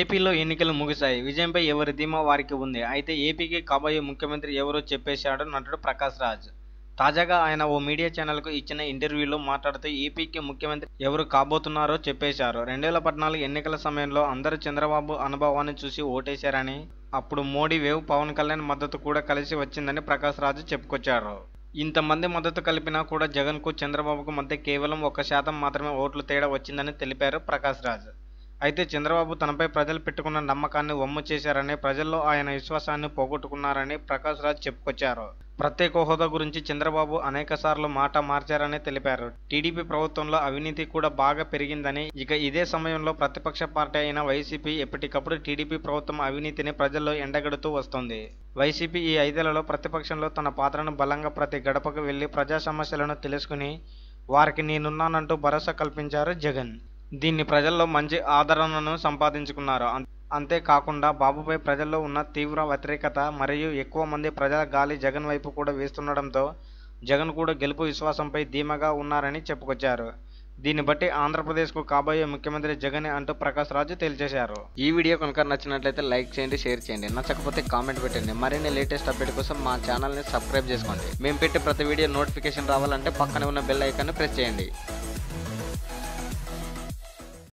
ఏపీలో ఎన్నికలు ముగిశాయి. విజయంపై ఎవరి ధీమా వారికి ఉంది? అయితే ఏపీకి కాబోయే ముఖ్యమంత్రి ఎవరో చెప్పేశాడు నటుడు ప్రకాష్ రాజ్. తాజాగా ఆయన ఓ మీడియా ఛానల్కు ఇచ్చిన ఇంటర్వ్యూలో మాట్లాడుతూ ఏపీకి ముఖ్యమంత్రి ఎవరు కాబోతున్నారో చెప్పేశారు. రెండు వేల పద్నాలుగు ఎన్నికల సమయంలో అందరూ చంద్రబాబు అనుభవాన్ని చూసి ఓటేశారని అప్పుడు మోడీ వేవ్ పవన్ కళ్యాణ్ మద్దతు కూడా కలిసి వచ్చిందని ప్రకాష్ రాజు చెప్పుకొచ్చారు. ఇంతమంది మద్దతు కలిపినా కూడా జగన్కు చంద్రబాబుకు మధ్య కేవలం ఒక శాతం మాత్రమే ఓట్లు తేడా వచ్చిందని తెలిపారు ప్రకాష్ రాజ్. అయితే చంద్రబాబు తనపై ప్రజలు పెట్టుకున్న నమ్మకాన్ని వమ్ము చేశారని ప్రజల్లో ఆయన విశ్వాసాన్ని పోగొట్టుకున్నారని ప్రకాష్ రాజ్ చెప్పుకొచ్చారు. ప్రత్యేక హోదా గురించి చంద్రబాబు అనేక సార్లు మాట మార్చారని తెలిపారు. టీడీపీ ప్రభుత్వంలో అవినీతి కూడా బాగా పెరిగిందని ఇక ఇదే సమయంలో ప్రతిపక్ష పార్టీ అయిన వైసీపీ ఎప్పటికప్పుడు టీడీపీ ప్రభుత్వం అవినీతిని ప్రజల్లో ఎండగడుతూ వస్తుంది. వైసీపీ ఈ ఐదేళ్ళలో ప్రతిపక్షంలో తన పాత్రను బలంగా ప్రతి గడపకు వెళ్ళి ప్రజా సమస్యలను తెలుసుకుని వారికి నేనున్నానంటూ భరోసా కల్పించారు జగన్. దీన్ని ప్రజల్లో మంచి ఆదరణను సంపాదించుకున్నారు. అంతేకాకుండా బాబుపై ప్రజల్లో ఉన్న తీవ్ర వ్యతిరేకత మరియు ఎక్కువ మంది ప్రజల గాలి జగన్ వైపు కూడా వేస్తుండడంతో జగన్ కూడా గెలుపు విశ్వాసంపై ధీమగా ఉన్నారని చెప్పుకొచ్చారు. దీన్ని బట్టి ఆంధ్రప్రదేశ్కు కాబోయే ముఖ్యమంత్రి జగన్ అంటూ ప్రకాష్ రాజు తేల్చేశారు. ఈ వీడియో కనుక నచ్చినట్లయితే లైక్ చేయండి షేర్ చేయండి. నచ్చకపోతే కామెంట్ పెట్టండి. మరిన్ని లేటెస్ట్ అప్డేట్ కోసం మా ఛానల్ని సబ్స్క్రైబ్ చేసుకోండి. మేము పెట్టే ప్రతి వీడియో నోటిఫికేషన్ రావాలంటే పక్కనే ఉన్న బెల్ ఐకాన్ని ప్రెస్ చేయండి.